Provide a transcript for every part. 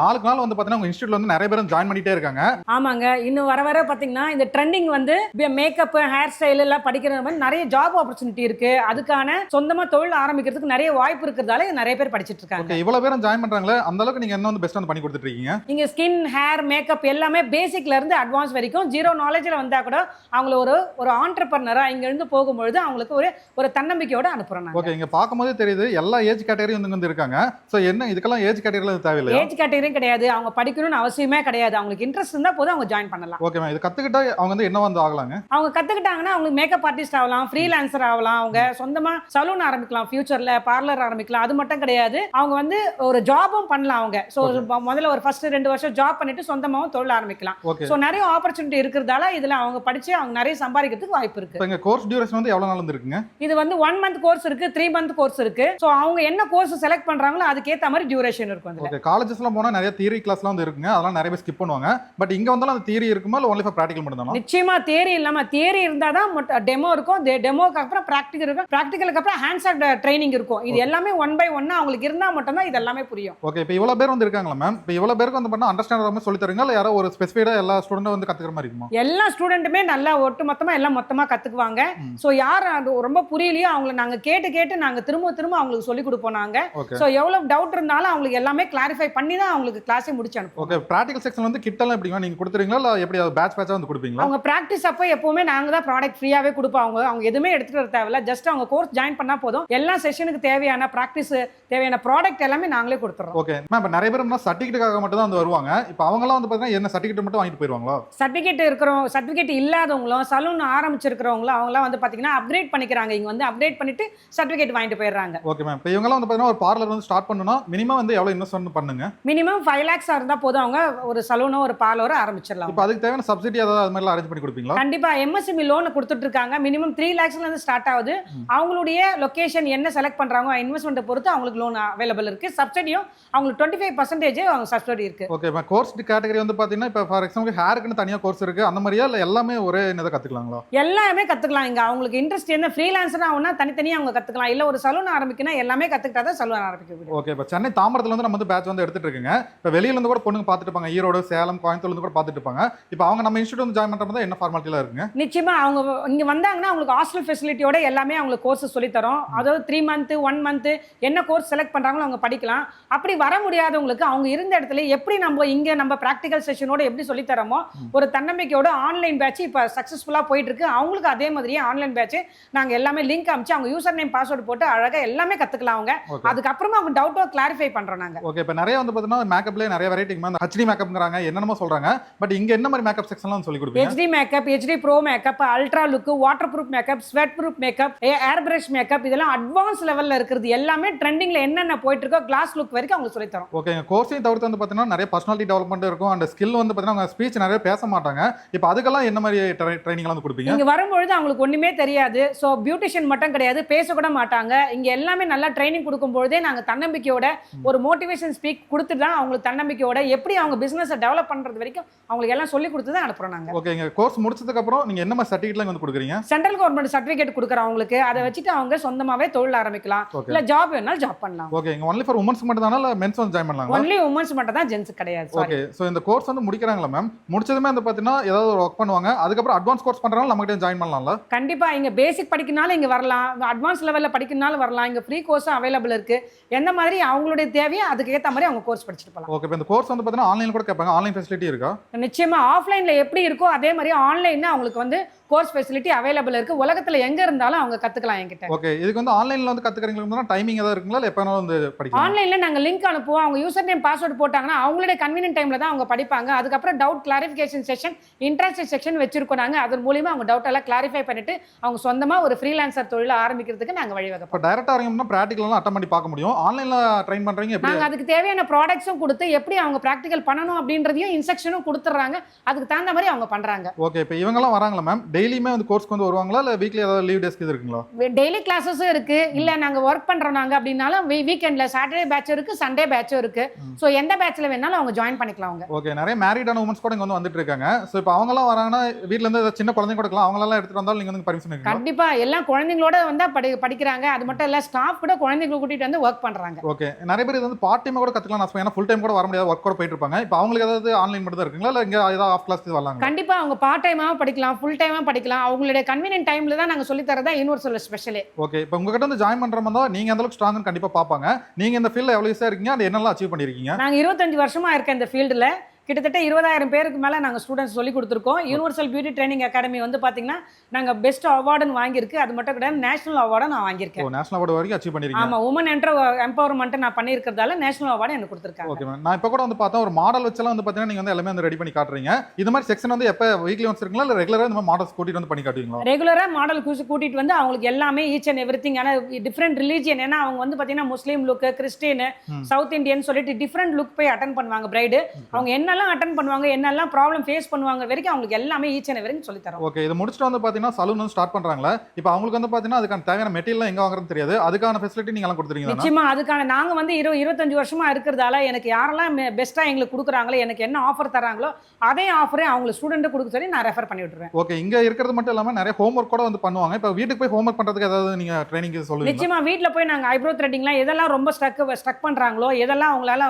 நாளுக்கு நாள் வந்து பாத்தீங்கன்னா உங்க இன்ஸ்டியூட்ல வந்து நிறைய பேர் ஜாயின் பண்ணிட்டே இருக்காங்க. ஆமாங்க. இன்னும் வர வர பார்த்தீங்கன்னா இந்த ட்ரெண்டிங் வந்து மேக்கப் ஹேர் ஸ்டைல் எல்லாம் படிக்கிற மாதிரி நிறைய ஜாப் ஆப்பர்ச்சுனிட்டி இருக்கு. அதுக்கான சொந்தமா தொழில் ஆரம்பிக்கிறதுக்கு நிறைய வாய்ப்பு இருக்கிறதால நிறைய பேர் படிச்சிட்டு இருக்காங்க. இவ்வளவு பேரும் ஜாயின் பண்றாங்களே அந்த அளவுக்கு நீங்க என்ன வந்து பெஸ்ட் வந்து பண்ணி கொடுத்துட்டு இருக்கீங்க. நீங்க ஸ்கின் ஹேர் மேக்கப் எல்லாமே பேசிக்ல இருந்து அட்வான்ஸ் வரைக்கும் ஜீரோ நாலேஜ்ல வந்தா கூட அவங்கள ஒரு ஒரு ஆண்டர்பர்னரா இங்க இருந்து போகும்பொழுது அவங்களுக்கு ஒரு ஒரு தன்னம்பிக்கையோட அனுப்புறோம் நாங்க. ஓகே இங்க பார்க்கும்போதே தெரியுது எல்லா ஏஜ் கேட்டகரி வந்து இருக்காங்க. சோ என்ன இதுக்கெல்லாம் ஏஜ் கேட்டகரியில தேவையில்லையா? ஏஜ் கேட்டகரியும் கிடையாது. அவங்க படிக்கணும்னு அவசியமே கிடையாது. அவங்களுக்கு இன்ட்ரெஸ்ட் இருந்தா போதும் அவங்க ஜாயின் பண்ணலாம். ஓகே மேம் இது கத்துக்கிட்டா அவங்க வந்து என்ன வந்து ஆகலாங்க? அவங்க கத்துக்கிட்டாங்கன்னா அவங்களுக்கு மேக்கப் ஆர்டிஸ்ட் ஆகலாம் ஃப்ரீலான்சர் ஆகலாம். அவங்க சொந்தமா சலூன் ஆரம்பிக்கலாம் ஃபியூச்சர்ல பார்லர் ஆரம்பிக்கலாம். அது மட்டும் கிடையாது. அவங்க வந்து ஒரு ஜாபும் பண்ணலாம் அவங்க. ஸோ முதல்ல ஒரு ஃபர்ஸ்ட் ரெண்டு வருஷம் ஜாப் பண்ணிட்டு சொந்தமாவும் தொழில் ஆரம்பிக்கலாம். ஸோ நிறைய ஆப்பர்ச்சுனிட்டி இருக்கிறதால இதுல அவங்க படிச்சு அவங்க நிறைய சம்பாதிக்கிறதுக்கு வாய்ப்பு இருக்கு. இங்க கோர்ஸ் டியூரேஷன் வந்து எவ்வளவு நாள் இருக்குங்க? இது வந்து ஒன் மந்த் கோர்ஸ் இருக்கு த்ரீ மந்த் கோர்ஸ் இருக்கு. ஸோ அவங்க என்ன கோர்ஸ் செலக்ட் பண்றாங்களோ அதுக்கேற்ற மாதிரி டியூரேஷன் இருக்கும் காலேஜஸ்லாம் போனா நிறைய தியரி கிளாஸ்லாம் வந்து இருக்குங்க. அதெல்லாம் நிறைய பேர் ஸ்கிப் பண்ணுவாங்க. பட் இங்க வந்தாலும் அந்த தியரி இருக்குமா? இல்ல ஒன்லி ஃபார் ப்ராக்டிகல் மட்டும் தானா நிச்சயமா தியரி இல்லாம தியரி இருந்தா தான் டெமோ இருக்கும். டெமோக்கு அப்புறம் ப்ராக்டிகல் இருக்கும். ப்ராக்டிகலுக்கு அப்புறம் ஹேண்ட்ஸ் ஆஃப் ட்ரைனிங் இருக்கும். இது எல்லாமே ஒன் பை ஒன்னா அவங்களுக்கு இருந்தா மட்டும்தான் இது எல்லாமே புரியும். ஓகே இப்போ இவ்வளவு பேர் வந்து இருக்காங்களா மேம் இப்போ இவ்வளவு பேருக்கு வந்து பண்ணா அண்டர்ஸ்டாண்ட் மாதிரி சொல்லி தருங்க இல்ல யாரோ ஒரு ஸ்பெசிஃபைடா எல்லா ஸ்டூடெண்டும் வந்து கத்துக்கிற மாதிரி இருக்குமா? எல்லா ஸ்டூடெண்ட்டுமே நல்லா ஒட்டு மொத்தமா எல்லாம் மொத்தமா கத்துக்குவாங்க. ம். ஸோ யார் ரொம்ப புரியலையோ அவங்கள நாங்க கேட்டு கேட்டு நாங்க திரும்ப திரும்ப அவங்களுக்கு சொல்லி கொடுப்போம் நாங்க. ஓகே ஸோ எவ்வளவு டவுட் இருந்தாலும் அவங்களுக்கு எல்லாமே கிளாரிஃபை பண்ணி தான் அவங்களுக்கு கிளாஸே முடிச்சு அனுப்புவோம். ஓகே ப்ராக்டிகல் செக்ஷன் வந்து கிட்டெல்லாம் எப்படிங்க? நீங்க கொடுத்துறீங்களா இல்ல எப்படி பேட்ச் பேட்சா வந்து கொடுப்பீங்களா? அவங்க ப்ராக்டிஸ் அப்போ எப்பவுமே நாங்க தான் ப்ராடக்ட் ஃப்ரீயாவே கொடுப்போம். அவங்க அவங்க எதுவுமே எடுத்துட்டு வர தேவையில்ல. ஜஸ்ட் அவங்க கோர்ஸ் ஜாயின் பண்ணா போதும். எல்லா செஷனுக்கு தேவையான ப்ராக்டிஸ் தேவையான ப்ராடக்ட் எல்லாமே நாங்களே கொடுத்துறோம் ஓகே மேம் இப்போ நிறைய பேர் சர்டிஃபிகேட்டுக்காக மட்டும் தான் வந்து வருவாங்க. இப்போ அவங்கலாம் வந்து பார்த்தீங்கன்னா என்ன சர்டிஃபிகேட் மட்டும் வாங்கிட்டு போயிருவாங்களா? சர்டிஃபிகேட் இருக்கிறவங்க சர்டிஃபிகேட் இல்லாதவங்களும் சலூன் ஆரம்பிச்சிருக்கிறவங்களும் அவங்களாம் வந்து பார்த்தீங்கன்னா அப்கிரேட் பண்ணிக்கிறாங்க. இங்க வந்து அப்டேட் பண்ணிட்டு சர்டிஃபிகேட் வாங்கிட்டு போயிடுறாங்க. ஓகே மேம் இப்போ இவங்கலாம் வந்து பார்த்தீங்கன்னா ஒரு பார்லர் வந்து ஸ்டார்ட் பண்ணணும்னா மினிமம் வந்து எவ்வளோ இன்வெஸ்ட்மெண்ட் பண்ணுங்க? மினிமம் ஃபைவ் லேக்ஸ் இருந்தா போதும். அவங்க ஒரு சலூனோ ஒரு பார்லரோ ஆரம்பிச்சிடலாம். இப்போ அதுக்கு தேவையான சப்சிடி ஏதாவது அது மாதிரிலாம் அரேஞ்ச் பண்ணி கொடுப்பீங்களா? கண்டிப்பா. எம்எஸ்எம்இ லோன் கொடுத்துட்டு இருக்காங்க மினிமம் த்ரீ லேக்ஸ்ல இருந்து ஸ்டார்ட் ஆகுது. அவங்களுடைய லொகேஷன் என்ன செலக்ட் பண்றாங்க இன்வெஸ்ட்மெண்ட் பொறுத்து அவங்களுக்கு லோன் அவைலபிள் இருக்கு. சப்சிடியும் அவங்களுக்கு டுவெண்ட்டி ஃபைவ் பர்சன்டேஜ் அவங்க சப்சிடி இருக்கு. ஓகே இப்போ கோர்ஸ் கேட்டகரி வந்து பார்த்தீங்கன்னா இப்போ ஃபார் எக்ஸாம்பிள் ஹேருக்குன்னு தனியாக கோர்ஸ் இருக்கு. அந்த மாதிரியா இல்லை எல்லாமே ஒரே இதை கற்றுக்கலாங்களா எல்லாமே கத்துக்கலாம். இங்க அவங்களுக்கு இன்ட்ரெஸ்ட் என்ன ஃப்ரீலான்சர் ஆகுனா தனித்தனியா அவங்க கத்துக்கலாம். இல்ல ஒரு சலூன் ஆரம்பிக்கணும் எல்லாமே கத்துக்கிட்டா தான் சலூன் ஆரம்பிக்க முடியும். ஓகே இப்போ சென்னை தாம்பரத்துல வந்து நம்ம வந்து பேட்ச் வந்து எடுத்துட்டு இருக்குங்க. இப்போ வெளியில இருந்து கூட பொண்ணுங்க பார்த்துட்டு இருப்பாங்க. ஈரோடு சேலம் கோயம்புத்தூர்ல இருந்து கூட பார்த்துட்டு இருப்பாங்க. இப்போ அவங்க நம்ம இன்ஸ்டியூட் வந்து ஜாயின் பண்ணுறது என்ன ஃபார்மாலிட்டிலாம் இருக்குங்க? நிச்சயமா அவங்க இங்க வந்தாங்கன்னா அவங்களுக்கு ஹாஸ்டல் ஃபெசிலிட்டியோட எல்லாமே அவங்களுக்கு கோர்ஸ் சொல்லி தரோம் அதாவது த்ரீ மந்த் ஒன் மந்த் என்ன கோர்ஸ் செலக்ட் பண்றாங்களோ அவங்க படிக்கலாம். அப்படி வர முடியாதவங்களுக்கு அவங்க இருந்த இடத்துல எப்படி நம்ம இங்க நம்ம ப்ராக்டிகல் செஷனோட எப்படி சொல்லி தரோமோ ஒரு தன்னம்பிக்கையோட ஆன்லைன் பேட்ச் இப்போ சக்ஸஸ்ஃபுல்லாக போயிட்டு இருக்கு அவங்களுக்கு அதே மாதிரியே ஆன்லைன் பேட்ச் நாங்க எல்லாமே லிங்க் அமிச்சு அவங்க யூசர் நேம் பாஸ்வேர்டு போட்டு அழகா எல்லாமே கத்துக்கலாம் அவங்க. அதுக்கப்புறமா அவங்க டவுட்டோ கிளாரிஃபை பண்றோம் நாங்க. ஓகே இப்போ நிறைய வந்து பார்த்தீங்கன்னா மேக்கப்லேயே நிறைய வெரைட்டி ஹச்டி மேக்கப்ங்கிறாங்க என்னென்னமோ சொல்றாங்க. பட் இங்க என்ன மாதிரி மேக்கப் செக்ஷன்லாம் சொல்லி கொடுப்பீங்க? HD makeup HD pro makeup ultra look water proof makeup sweat proof makeup air brush makeup இதெல்லாம் அட்வான்ஸ் லெவல்ல இருக்கிறது எல்லாமே ட்ரெண்டிங்ல என்னென்ன போயிட்டு இருக்கோ கிளாஸ் லுக் வரைக்கும் அவங்க சொல்லி தரோம் ஓகே கோர்ஸையும் தவிர்த்து வந்து பார்த்தீங்கன்னா நிறைய பர்சனாலிட்டி டெவலப்மெண்ட் இருக்கும். அந்த ஸ்கில் வந்து பார்த்தீங்கன்னா அவங்க ஸ்பீச் நிறைய பேச மாட்டாங்க. இப்போ அதுக்கெல்லாம் என்ன மாதிரி ட்ரைனிங்லாம் வந்து கொடுப்பீங்க? இங்க வரும்பொழுது அவங்களுக்கு ஒண்ணுமே தெரியாது. ஸோ பியூட்டிஷியன் மட்டும் கிடையாது பேசக்கூட மாட்டாங்க. இங்க எல்லாமே நல்லா ட்ரைனிங் கொடுக்கும்பொழுதே நாங்க தன்னம்பிக்கையோட ஒரு மோட்டிவேஷன் ஸ்பீக் கொடுத்துட்டு தான் அவங்களுக்கு தன்னம்பிக்கையோட எப்படி அவங்க பிசினஸை டெவலப் பண்றது வரைக்கும் அவங்களுக்கு எல்லாம் சொல்லி கொடுத்து தான் அனுப்புறோம் நாங்க. ஓகே இங்க கோர்ஸ் முடிச்சதுக்கு அப்புறம் நீங்க என்ன மாதிரி சர்டிஃபிகேட்லாம் வந்து கொடுக்குறீங்க? சென்ட்ரல் கவர்மெண்ட் சர்டிஃபிகேட் கொடுக்குறோம் அவங்களுக்கு அதை வச்சுட்டு அவங்க சொந்தமாவே தொழில் ஆரம்பிக்கலாம். இல்ல ஜாப் வேணாலும் ஜாப் பண்ணலாம். ஓகே இங்க ஒன்லி ஃபார் உமன்ஸ் மட்டும் தானே? இல்லை மென்ஸ் வந்து ஜாயின் பண்ணலாங்களா? ஒன்லி உமன்ஸ் மட்டும் தான் ஜென்ஸ் கிடையாது ஓகே ஸோ இந்த கோர்ஸ் வந்து முடிக்கிறாங்களா மேம் முடிச்சதுமே வந்து பார்த்தீங்கன்னா ஏதாவது ஒரு ஒர்க் பண்ணுவாங்க. அதுக்கப்புறம் அட்வான்ஸ் கோர்ஸ் பண்ணுறாங்க நம்ம கிட்ட ஜாயின் பண்ணலாம்ல? கண்டிப்பா இங்க பேசிக் படிக்கனாலும் இங்க வரலாம். அட்வான்ஸ் லெவல்ல படிக்கனாலும் வரலாம். இங்க ஃப்ரீ கோர்ஸும் அவைலபிள் இருக்கு. எந்த மாதிரி அவங்களுடைய தேவையோ அதுக்கு ஏத்த மாதிரி அவங்க கோர்ஸ் படிச்சுட்டு போகலாம் ஓகே இப்போ இந்த கோர்ஸ் வந்து பார்த்தீங்கன்னா ஆன்லைன் கூட கேட்பாங்க. ஆன்லைன் ஃபெசிலிட்டி இருக்கா? நிச்சயமா ஆஃப்லைன்ல எப்படி இருக்கோ அதே மாதிரி ஆன்லைன்ல அவங்களுக்கு வந்து கோர்ஸ் ஃபெசிலிட்டி அவைலபிள் இருக்கு. உலகத்துல எங்க இருந்தாலும் அவங்க கத்துக்கலாம் என்கிட்ட. ஓகே இதுக்கு வந்து ஆன்லைன்ல வந்து கத்துக்கிறீங்களா டைமிங் ஏதாவது இருக்குங்களா? இல்லை எப்போ வந்து படிக்கலாம்? ஆன்லைன்ல நாங்க லிங்க் அனுப்புவோம். அவங்க யூசர் நேம் பாஸ்வேர்ட் போட்டாங்கன்னா அவங்களுடைய கன்வீனியன்ட் டைம்ல தான் அவங்க படிப்பாங்க. அதுக்கப்புறம் doubt clarification session interest section வச்சிருக்கோம் நாங்க. அதன் மூலியமா அவங்க டவுட் எல்லாம் கிளாரிஃபை பண்ணிட்டு அவங்க சொந்தமா ஒரு ஃப்ரீலான்சர் தொழிலை ஆரம்பிக்கிறதுக்கு நாங்க வழிவகை இப்போ டேரக்டாக இறங்கினா ப்ராக்டிகலாம் அட்டன் பண்ணி பார்க்க முடியும். ஆன்லைனில் ட்ரைன் பண்ணுறீங்க எப்படி நாங்க அதுக்கு தேவையான ப்ராடக்ட்ஸும் கொடுத்து எப்படி அவங்க ப்ராக்டிகல் பண்ணணும் அப்படின்றதையும் இன்ஸ்ட்ரக்ஷனும் கொடுத்துட்றாங்க. அதுக்கு தகுந்த மாதிரி அவங்க பண்றாங்க. ஓகே இப்போ இவங்கெல்லாம் வராங்களா மேம் டெய்லியுமே வந்து கோர்ஸ்க்கு வந்து வருவாங்களா? இல்லை வீக்லி ஏதாவது லீவ் டேஸ்க்கு இது இருக்குங்களா? டெய்லி கிளாஸஸும் இருக்கு. இல்ல நாங்க ஒர்க் பண்றோம் நாங்க அப்படின்னாலும் வீக்கெண்ட்ல சாட்டர்டே பேட்ச் இருக்கு சண்டே பேட்சும் இருக்கு. ஸோ எந்த பேட்ச்ல வேணாலும் அவங்க ஜாயின் பண்ணிக்கலாம் அவங்க. ஓகே நிறைய மேரிடான உமன்ஸ் கூட இங்கே வந்து வந்துட்டு இருக்காங்க. ஸோ இப்போ அவங்கலாம் வராங்கன்னா வீட்ல இருந்து ஏதாவது சின்ன குழந்தைங்க கொடுக்கலாம் அவங்களெல்லாம் எடுத்துட்டு வந்தாலும் நீங்கள் வந்து பர்மிஷன் இருக்குங்களா கண்டிப்பா. எல்லாம் குழந்தைங்களோட வந்தா படி படிக்கிறாங்க. அது மட்டும் இல்ல ஸ்டாஃப் கூட குழந்தைங்களை கூட்டிட்டு வந்து ஒர்க் பண்றாங்க. ஓகே நிறைய பேர் இது வந்து பார்ட் டைம் கூட கற்றுக்கலாம் நான் ஏன்னா ஃபுல் டைம் கூட வர முடியாது. ஒர்க் கூட போயிட்டு இருப்பாங்க. இப்போ அவங்களுக்கு ஏதாவது ஆன்லைன் மட்டும் தான் இருக்குங்களா? இல்லை இங்கே ஏதாவது ஆஃப் கிளாஸ் வரலாங்க கண்டிப்பா. அவங்க பார்ட் டைமாவும் படிக்கலாம். ஃபுல் டைமா படிக்கலாம். அவங்களுடைய கன்வீனியன்ட் டைம்ல தான் நாங்க சொல்லி தரதா யூனிவர்சல் ஸ்பெஷலே ஓகே இப்போ உங்ககிட்ட வந்து ஜாயின் பண்ணுற மாதிரி தான் நீங்கள் அந்த அளவுக்கு ஸ்ட்ராங்னு கண்டிப்பாக பார்ப்பாங்க. நீங்கள் இந்த ஃபீல்டில் எவ்வளோ ஈஸியாக இருக்கீங்க? அது என்னெல்லாம் அச்சீவ் பண்ணியிருக்கீங்க நாங்க இருபத்தஞ்சு வருஷமா இருக்க இந்த ஃபீல்டுல கிட்டத்தட்ட இருபதாயிரம் பேருக்கு மேல நாங்க ஸ்டூடெண்ட்ஸ் சொல்லி கொடுத்துருக்கோம். யூனிவர்சல் பியூட்டி ட்ரைனிங் அகாடமி வந்து பாத்தீங்கன்னா நாங்க பெஸ்ட் அவார்டுன்னு வாங்கியிருக்கு. அது மட்டும் கிடையாது நேஷனல் அவார்டும் நான் வாங்கியிருக்கேன். நேஷனல் அவார்டு வரைக்கும் அச்சீவ் பண்ணியிருக்கீங்க ஆமா உமன் என்டர் எம்பவர்மெண்ட் நான் பண்ணியிருக்கிறதால நேஷனல் அவார்டு எனக்கு கொடுத்துருக்காங்க. ஓகே மேம் நான் இப்போ கூட வந்து பார்த்தா ஒரு மாடல் வச்செல்லாம் வந்து பார்த்தீங்கன்னா நீங்கள் வந்து எல்லாமே வந்து ரெடி பண்ணி காட்டுறீங்க. இது மாதிரி செக்ஷன் வந்து எப்போ வீக்லி ஒன்ஸ் இருக்குங்களா இல்லை ரெகுலராக இந்த மாதிரி மாடல்ஸ் கூட்டிட்டு வந்து பண்ணி காட்டுவீங்களா? ரெகுலரா மாடல் கூட்டிட்டு வந்து அவங்களுக்கு எல்லாமே ஈச் அண்ட் எவ்ரி திங் ஆனால் டிஃப்ரெண்ட் ரிலீஜியன் ஏன்னா அவங்க வந்து பாத்தீங்கன்னா Muslim look Christian. South Indian சொல்லிட்டு டிஃப்ரெண்ட் லுக் போய் அட்டன் பண்ணுவாங்க பிரைடு அவங்க என்னெல்லாம் அட்டன் பண்ணுவாங்க என்னெல்லாம் ப்ராப்ளம் ஃபேஸ் பண்ணுவாங்க வரைக்கும் அவங்களுக்கு எல்லாமே ஈச் அண்ட் எவ்ரி சொல்லி தரோம். ஓகே இது முடிச்சுட்டு வந்து பார்த்தீங்கன்னா சலூன் வந்து ஸ்டார்ட் பண்ணுறாங்களா இப்போ அவங்களுக்கு வந்து பார்த்தீங்கன்னா அதுக்கான தேவையான மெட்டீரியல் எங்கே வாங்குறது தெரியாது. அதுக்கான ஃபெசிலிட்டி நீங்க எல்லாம் கொடுத்துருக்கீங்க நிச்சயமா அதுக்கான நாங்க வந்து இரு இருபத்தஞ்சு வருஷமா இருக்கிறதால எனக்கு யாரெல்லாம் பெஸ்ட்டாக எங்களுக்கு கொடுக்குறாங்களோ எனக்கு என்ன ஆஃபர் தராங்களோ அதே ஆஃபரே அவங்க ஸ்டூடெண்ட்டு கொடுக்க சொல்லி நான் ரெஃபர் பண்ணி விட்டுருவேன். ஓகே இங்க இருக்கிறது மட்டும் இல்லாம நிறைய ஹோம்ஒர்க் கூட வந்து பண்ணுவாங்க. இப்போ வீட்டுக்கு போய் ஹோம்ஒர்க் பண்றதுக்கு ஏதாவது நீங்க ட்ரைனிங் சொல்லுவீங்க நிச்சயமா வீட்ல போய் நாங்க ஐப்ரோ த்ரெட்டிங்லாம் எதெல்லாம் ரொம்ப ஸ்டக் ஸ்டக் பண்றாங்களோ எதெல்லாம் அவங்களால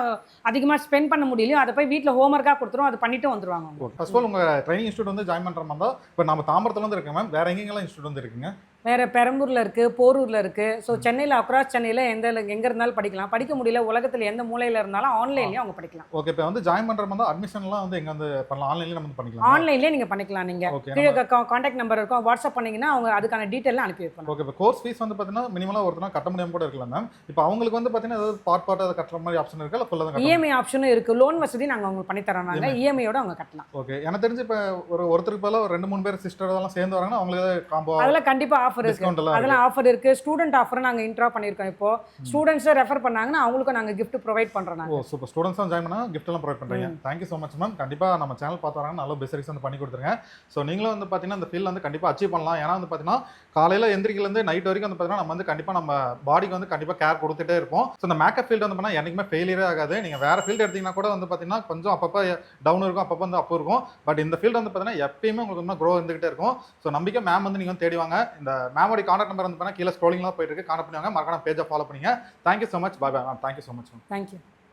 அதிகமா ஸ்பெண்ட் பண்ண முடியலையோ அதை போய் வீட்ல ஹோம்ஒர்க்காக கொடுத்துரும் அதை பண்ணிட்டு வந்துருவாங்க. ஃபர்ஸ்ட் ஆல் உங்க ட்ரைனிங் இன்ஸ்டியூட் வந்து ஜாயின் பண்ற மாதிரி தான் இப்போ நம்ம தாம்பரத்துல வந்து இருக்கேன் மேம் வேற எங்கெங்கெல்லாம் இன்ஸ்டியூட் வந்து இருக்குங்க? வேற பெரம்பூர்ல இருக்கு போரூர்ல இருக்கு. ஸோ சென்னையில் அக்ராஸ் சென்னையில் எந்த எங்க இருந்தாலும் படிக்கலாம். படிக்க முடியல உலகத்துல எந்த மூலையில இருந்தாலும் ஆன்லைன்லயும் அவங்க படிக்கலாம். ஓகே இப்போ வந்து ஜாயின் பண்ற மாதிரி அட்மிஷன்லாம் வந்து எங்க வந்து பண்ணலாம்? ஆன்லைன்லயே நம்ம பண்ணிக்கலாம். ஆன்லைன்லயே நீங்க பண்ணிக்கலாம் நீங்க. ஓகே கீழே காண்டாக்ட் நம்பர் இருக்கும். வாட்ஸ்அப் பண்ணீங்கன்னா அவங்க அதுக்கான டீட்டெயிலாம் அனுப்பி வைப்பாங்க. ஓகே இப்போ கோர்ஸ் ஃபீஸ் வந்து பார்த்தீங்கன்னா மினிமலாக ஒருத்தர் கட்ட முடியாம கூட இருக்கலாம் மேம் இப்போ அவங்களுக்கு வந்து பார்த்தீங்கன்னா ஏதாவது பார்ட் பார்ட் அதை கட்டுற மாதிரி ஆப்ஷன் இருக்கா? இல்லை ஃபுல்லாக இஎம்ஐ ஆப்ஷனும் இருக்கு. லோன் வசதி நாங்க அவங்களுக்கு பண்ணி நாங்க இஎம்ஐயோட அவங்க கட்டலாம். ஓகே. எனக்கு தெரிஞ்சு இப்போ ஒரு ஒருத்தருக்கு ஒரு ரெண்டு மூணு பேர் சிஸ்டர் எல்லாம் சேர்ந்து வராங்கன்னா அவங்களுக்கு காம்போ அதெல்லாம் கண்டிப்பா ஆஃபர் இருக்கு. அதெல்லாம் ஆஃபர் இருக்கு. ஸ்டூடெண்ட் ஆஃபர் நாங்க இன்ட்ரா பண்ணியிருக்கோம் இப்போ. ஸ்டூடெண்ட்ஸ் ரெஃபர் பண்ணாங்கன்னா அவங்களுக்கும் நாங்க gift ப்ரொவைட் பண்றோம் நாங்க. ஓ சூப்பர் ஸ்டூடெண்ட்ஸ் ஜாயின் பண்ணா gift எல்லாம் ப்ரொவைட் பண்ணுறீங்க thank you so much ma'am கண்டிப்பாக நம்ம சேனல் பார்த்து வராங்க நல்ல பெஸ்ட் வந்து பண்ணி கொடுத்துருங்க. ஸோ நீங்களும் வந்து பார்த்தீங்கன்னா இந்த ஃபீல்ட் வந்து கண்டிப்பாக அச்சீவ் பண்ணலாம். ஏன்னா வந்து பார்த்தீங்கன்னா காலையில் எந்திரிக்கிலேருந்து நைட் வரைக்கும் வந்து பார்த்தீங்கன்னா நம்ம வந்து கண்டிப்பாக நம்ம பாடிக்கு வந்து கண்டிப்பாக கேர் கொடுத்துட்டே இருப்போம். ஸோ இந்த மேக்கப் ஃபீல்டு வந்து பண்ணால் என்றைக்குமே ஃபெயிலியரே ஆகாது. நீங்கள் வேறு ஃபீல்டு எடுத்தீங்கன்னா கூட வந்து பார்த்தீங்கன்னா கொஞ்சம் அப்பப்போ டவுன் இருக்கும் அப்பப்போ வந்து அப்போ இருக்கும். பட் இந்த ஃபீல்டு வந்து பார்த்தீங்கன்னா எப்பயுமே உங்களுக்கு இன்னும் க்ரோ இருந்துகிட்டே இருக்கும். ஸோ நம்பிக்கை மேம் வந்து நீங்கள் வந்து தேடிவாங்க இந்த மேமோட கான்டாக்ட் நம்பர் வந்து பார்த்தீங்கன்னா கீழே ஸ்க்ரோலிங்லாம் போயிட்டு இருக்கு. கான்டாக்ட் பண்ணுவாங்க மறக்காம பேஜை ஃபாலோ பண்ணுங்க thank you so much bye bye ma'am thank you so much ma'am thank you